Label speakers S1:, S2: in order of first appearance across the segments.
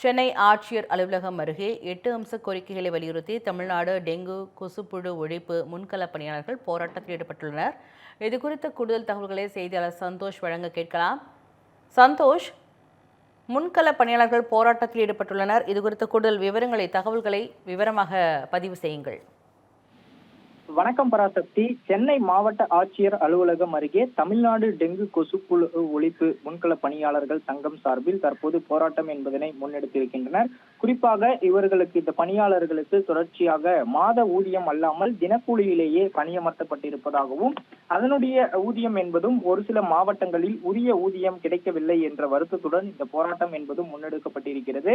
S1: சென்னை ஆட்சியர் அலுவலகம் அருகே எட்டு அம்ச கோரிக்கைகளை வலியுறுத்தி தமிழ்நாடு டெங்கு கொசுப்புழு ஒழிப்பு முன்களப் பணியாளர்கள் போராட்டத்தில் ஈடுபட்டுள்ளனர். இது குறித்த கூடுதல் தகவல்களை செய்தியாளர் சந்தோஷ் வழங்க கேட்கலாம். சந்தோஷ் முன்களப் பணியாளர்கள் போராட்டத்தில் ஈடுபட்டுள்ளனர். இது குறித்த கூடுதல் விவரங்களை தகவல்களை விவரமாக பதிவு செய்யுங்கள்.
S2: வணக்கம் பராசக்தி. சென்னை மாவட்ட ஆட்சியர் அலுவலகம் அருகே தமிழ்நாடு டெங்கு கொசுப்புழு ஒழிப்பு முன்கள பணியாளர்கள் சங்கம் சார்பில் தற்போது போராட்டம் என்பதனை முன்னெடுத்திருக்கின்றனர். குறிப்பாக இவர்களுக்கு இந்த பணியாளர்களுக்கு தொடர்ச்சியாக மாத ஊதியம் அல்லாமல் தினக்கூலியிலேயே பணியமர்த்தப்பட்டிருப்பதாகவும் அதனுடைய ஊதியம் என்பதும் ஒரு சில மாவட்டங்களில் உரிய ஊதியம் கிடைக்கவில்லை என்ற வருத்தத்துடன் இந்த போராட்டம் என்பதும் முன்னெடுக்கப்பட்டிருக்கிறது.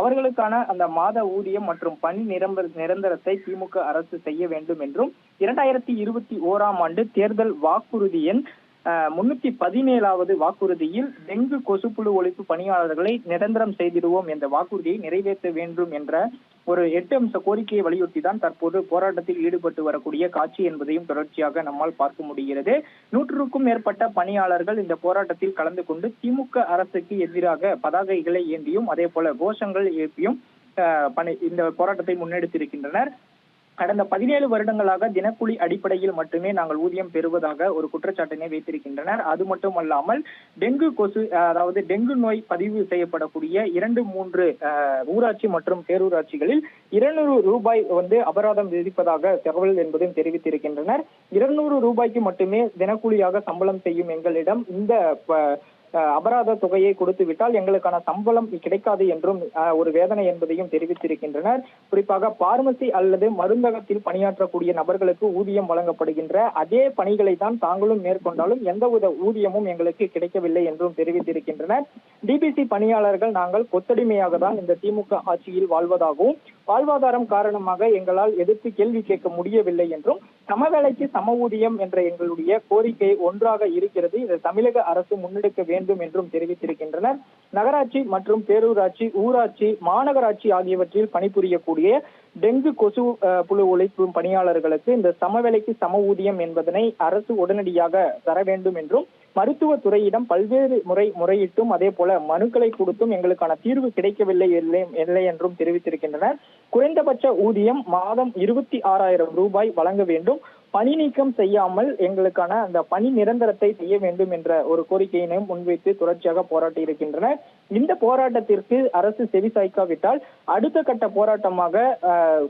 S2: அவர்களுக்கான அந்த மாத ஊதியம் மற்றும் பணி நிரம்ப நிரந்தரத்தை திமுக அரசு செய்ய வேண்டும் என்றும் இரண்டாயிரத்தி இருபத்தி ஓராம் ஆண்டு தேர்தல் வாக்குறுதி எண் முன்னூத்தி பதினேழாவது வாக்குறுதியில் டெங்கு கொசுப்புழு ஒழிப்பு பணியாளர்களை நிரந்தரம் செய்திடுவோம் என்ற வாக்குறுதியை நிறைவேற்ற வேண்டும் என்ற ஒரு எட்டு அம்ச கோரிக்கையை வலியுறுத்தி தான் தற்போது போராட்டத்தில் ஈடுபட்டு வரக்கூடிய காட்சி என்பதையும் தொடர்ச்சியாக நம்மால் பார்க்க முடிகிறது. நூற்றுக்கும் மேற்பட்ட பணியாளர்கள் இந்த போராட்டத்தில் கலந்து கொண்டு திமுக அரசுக்கு எதிராக பதாகைகளை ஏந்தியும் அதே போல கோஷங்கள் எழுப்பியும் பணி இந்த போராட்டத்தை முன்னெடுத்திருக்கின்றனர். கடந்த பதினேழு வருடங்களாக தினக்கூலி அடிப்படையில் மட்டுமே நாங்கள் ஊதியம் பெறுவதாக ஒரு குற்றச்சாட்டினை வைத்திருக்கின்றனர். அது மட்டுமல்லாமல் டெங்கு கொசு அதாவது டெங்கு நோய் பதிவு செய்யப்படக்கூடிய இரண்டு மூன்று ஊராட்சி மற்றும் பேரூராட்சிகளில் இருநூறு ரூபாய் வந்து அபராதம் விதிப்பதாக தகவல் என்பதையும் தெரிவித்திருக்கின்றனர். இருநூறு ரூபாய்க்கு மட்டுமே தினக்கூலியாக சம்பளம் செய்யும் எங்களிடம் இந்த அபராத தொகையை கொடுத்து விட்டால் எங்களுக்கான சம்பளம் கிடைக்காது என்றும் ஒரு வேதனை என்பதையும் தெரிவித்திருக்கின்றனர். குறிப்பாக பார்மசி அல்லது மருந்தகத்தில் பணியாற்றக்கூடிய நபர்களுக்கு ஊதியம் வழங்கப்படுகின்ற அதே பணிகளை தான் தாங்களும் மேற்கொண்டாலும் எந்தவித ஊதியமும் எங்களுக்கு கிடைக்கவில்லை என்றும் தெரிவித்திருக்கின்றனர். டிபிசி பணியாளர்கள் நாங்கள் கொத்தடிமையாக தான் இந்த திமுக ஆட்சியில் வாழ்வதாகவும் வாழ்வாதாரம் காரணமாக எங்களால் எதிர்த்து கேள்வி கேட்க முடியவில்லை என்றும் சமவேளைக்கு சம ஊதியம் என்ற எங்களுடைய கோரிக்கை ஒன்றாக இருக்கிறது. இதை தமிழக அரசு முன்னெடுக்க வேண்டும் வேண்டும் என்றும் தெரிவித்திருக்கின்றனர். நகராட்சி மற்றும் பேரூராட்சி ஊராட்சி மாநகராட்சி ஆகியவற்றில் பணிபுரியக்கூடிய டெங்கு கொசு புழு ஒழிப்பு பணியாளர்களுக்கு இந்த சமவேளைக்கு சம ஊதியம் என்பதனை அரசு உடனடியாக தர வேண்டும் என்றும் மருத்துவ துறையிடம் பல்வேறு முறை முறையிட்டும் அதே போல மனுக்களை கொடுத்தும் எங்களுக்கான தீர்வு கிடைக்கவில்லை இல்லை என்றும் தெரிவித்திருக்கின்றனர். குறைந்தபட்ச ஊதியம் மாதம் இருபத்தி ஆறாயிரம் ரூபாய் வழங்க வேண்டும். பணி நீக்கம் செய்யாமல் எங்களுக்கான அந்த பணி நிரந்தரத்தை செய்ய வேண்டும் என்ற ஒரு கோரிக்கையினையும் முன்வைத்து தொடர்ச்சியாக போராட்டி இருக்கின்றனர் இந்த போராட்டத்திற்கு அரசு செவிசாய்க்காவிட்டால் அடுத்த கட்ட போராட்டமாக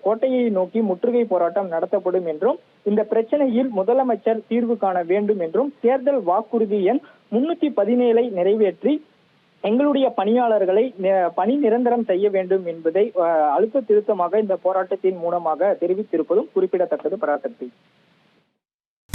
S2: கோட்டையை நோக்கி முற்றுகை போராட்டம் நடத்தப்படும் என்றும் இந்த பிரச்சனையில் முதலமைச்சர் தீர்வு காண வேண்டும் என்றும் தேர்தல் வாக்குறுதி எண் முன்னூத்தி பதினேழை நிறைவேற்றி எங்களுடைய பணியாளர்களை பணி நிரந்தரம் செய்ய வேண்டும் என்பதை அஹ், அழுத்த திருத்தமாக இந்த போராட்டத்தின் மூலமாக தெரிவித்திருப்பதும் குறிப்பிடத்தக்கது. பராசக்தி.